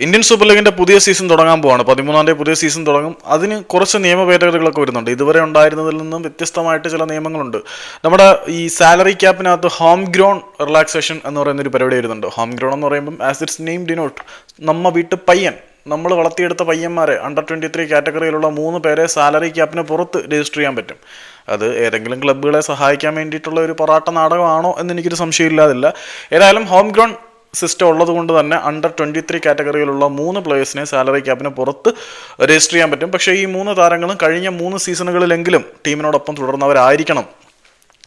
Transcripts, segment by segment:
Indian super ലീഗിന്റെ പുതിയ season തുടങ്ങാൻ പോവാണ്. പതിമൂന്നാം തീയതി പുതിയ സീസൺ തുടങ്ങും. അതിന് കുറച്ച് നിയമ ഭേദഗതികളൊക്കെ വരുന്നുണ്ട്. ഇതുവരെ ഉണ്ടായിരുന്നതിൽ നിന്നും വ്യത്യസ്തമായിട്ട് ചില നിയമങ്ങളുണ്ട്. നമ്മുടെ ഈ സാലറി ക്യാപ്പിനകത്ത് ഹോം ഗ്രോൺ റിലാക്സേഷൻ എന്ന് പറയുന്ന ഒരു പരിപാടി വരുന്നുണ്ട്. ഹോം ഗ്രോൺ എന്ന് പറയുമ്പോൾ ആസ് ഇറ്റ്സ് നെയിം ഡിനോട്ട് നമ്മ വീട്ട് പയ്യൻ നമ്മൾ വളർത്തിയെടുത്ത പയ്യന്മാരെ അണ്ടർ ട്വന്റി ത്രീ കാറ്റഗറിയിലുള്ള മൂന്ന് പേരെ സാലറി ക്യാപ്പിന് പുറത്ത് രജിസ്റ്റർ ചെയ്യാൻ പറ്റും. അത് ഏതെങ്കിലും ക്ലബ്ബുകളെ സഹായിക്കാൻ വേണ്ടിയിട്ടുള്ള ഒരു പൊറാട്ട നാടകമാണോ എന്ന് എനിക്കൊരു സംശയമില്ലാതില്ല. ഏതായാലും ഹോം ഗ്രൗണ്ട് സിസ്റ്റം ഉള്ളത് കൊണ്ട് തന്നെ അണ്ടർ ട്വന്റി ത്രീ കാറ്റഗറിയിലുള്ള മൂന്ന് പ്ലേയേഴ്സിനെ സാലറി ക്യാപ്പിന് പുറത്ത് രജിസ്റ്റർ ചെയ്യാൻ പറ്റും. പക്ഷേ ഈ മൂന്ന് താരങ്ങളും കഴിഞ്ഞ മൂന്ന് സീസണുകളിലെങ്കിലും ടീമിനോടൊപ്പം തുടർന്നവരായിരിക്കണം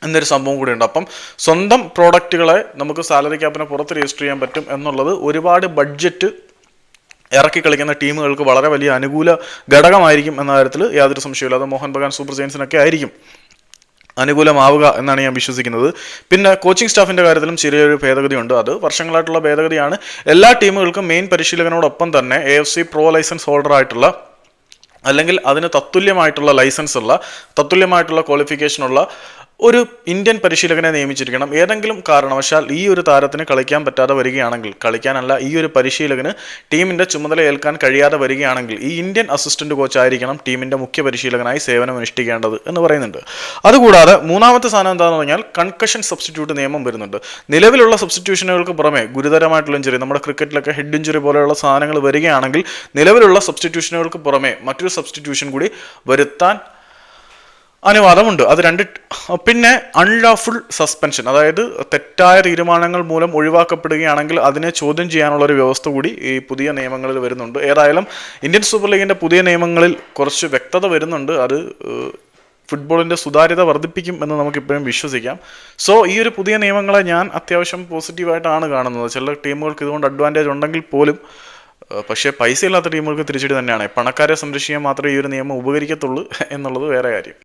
എന്നൊരു സംഭവം കൂടിയുണ്ട്. അപ്പം സ്വന്തം പ്രോഡക്റ്റുകളെ നമുക്ക് സാലറി ക്യാപ്പിന് പുറത്ത് രജിസ്റ്റർ ചെയ്യാൻ പറ്റും എന്നുള്ളത് ഒരുപാട് ബഡ്ജറ്റ് ഇറക്കി കളിക്കുന്ന ടീമുകൾക്ക് വളരെ വലിയ അനുകൂല ഘടകമായിരിക്കും എന്ന കാര്യത്തിൽ യാതൊരു സംശയമില്ല അത് മോഹൻ ബഗാൻ സൂപ്പർ ജയൻസിനൊക്കെ ആയിരിക്കും. അനുകൂലമാവുക എന്നാണ് ഞാൻ വിശ്വസിക്കുന്നത്. പിന്നെ കോച്ചിങ് സ്റ്റാഫിന്റെ കാര്യത്തിലും ചെറിയൊരു ഭേദഗതിയുണ്ട്. അത് വർഷങ്ങളായിട്ടുള്ള ഭേദഗതിയാണ്. എല്ലാ ടീമുകൾക്കും മെയിൻ പരിശീലകനോടൊപ്പം തന്നെ A F C pro licence holder ആയിട്ടുള്ള അല്ലെങ്കിൽ അതിന് തത്തുല്യമായിട്ടുള്ള ലൈസൻസ് ഉള്ള തത്തുല്യമായിട്ടുള്ള ക്വാളിഫിക്കേഷനുള്ള ഒരു ഇന്ത്യൻ പരിശീലകനെ നിയമിച്ചിരിക്കണം. ഏതെങ്കിലും കാരണവശാൽ ഈ ഒരു താരത്തിന് കളിക്കാൻ പറ്റാതെ വരികയാണെങ്കിൽ കളിക്കാനല്ല ഈ ഒരു പരിശീലകന് ടീമിന്റെ ചുമതല ഏൽക്കാൻ കഴിയാതെ വരികയാണെങ്കിൽ ഈ ഇന്ത്യൻ അസിസ്റ്റന്റ് കോച്ച് ആയിരിക്കണം ടീമിന്റെ മുഖ്യ പരിശീലകനായി സേവനം അനുഷ്ഠിക്കേണ്ടത് എന്ന് പറയുന്നുണ്ട്. അതുകൂടാതെ മൂന്നാമത്തെ സാധനം എന്താണെന്ന് പറഞ്ഞാൽ കൺകഷൻ സബ്സ്റ്റിറ്റ്യൂട്ട് നിയമം വരുന്നുണ്ട്. നിലവിലുള്ള സബ്സ്റ്റിറ്റ്യൂഷനുകൾക്ക് പുറമെ ഗുരുതരമായിട്ടുള്ള ഇഞ്ചുറി നമ്മുടെ ക്രിക്കറ്റിലൊക്കെ ഹെഡ് ഇഞ്ചുറി പോലെയുള്ള സാധനങ്ങൾ വരികയാണെങ്കിൽ നിലവിലുള്ള സബ്സ്റ്റിറ്റ്യൂഷനുകൾക്ക് പുറമെ മറ്റൊരു സബ്സ്റ്റിറ്റ്യൂഷൻ കൂടി വരുത്താൻ അനുവാദമുണ്ട്. അത് രണ്ട് പിന്നെ അൺലോഫുൾ സസ്പെൻഷൻ അതായത് തെറ്റായ തീരുമാനങ്ങൾ മൂലം ഒഴിവാക്കപ്പെടുകയാണെങ്കിൽ അതിനെ ചോദ്യം ചെയ്യാനുള്ള ഒരു വ്യവസ്ഥ കൂടി ഈ പുതിയ നിയമങ്ങളിൽ വരുന്നുണ്ട്. ഏതായാലും ഇന്ത്യൻ സൂപ്പർ ലീഗിന്റെ പുതിയ നിയമങ്ങളിൽ കുറച്ച് വ്യക്തത വരുന്നുണ്ട്. അത് ഫുട്ബോളിന്റെ സുതാര്യത വർദ്ധിപ്പിക്കും എന്ന് നമുക്ക് ഇപ്പോഴും വിശ്വസിക്കാം. സോ ഈ ഒരു പുതിയ നിയമങ്ങളെ ഞാൻ അത്യാവശ്യം പോസിറ്റീവായിട്ടാണ് കാണുന്നത്. ചില ടീമുകൾക്ക് ഇതുകൊണ്ട് അഡ്വാന്റേജ് ഉണ്ടെങ്കിൽ പോലും പക്ഷേ പൈസ ഇല്ലാത്ത ടീമുകൾക്ക് തിരിച്ചടി തന്നെയാണ്. പണക്കാരെ സംരക്ഷിക്കാൻ മാത്രമേ ഈ ഒരു നിയമം ഉപകരിക്കത്തുള്ളൂ എന്നുള്ളത് വേറെ കാര്യം.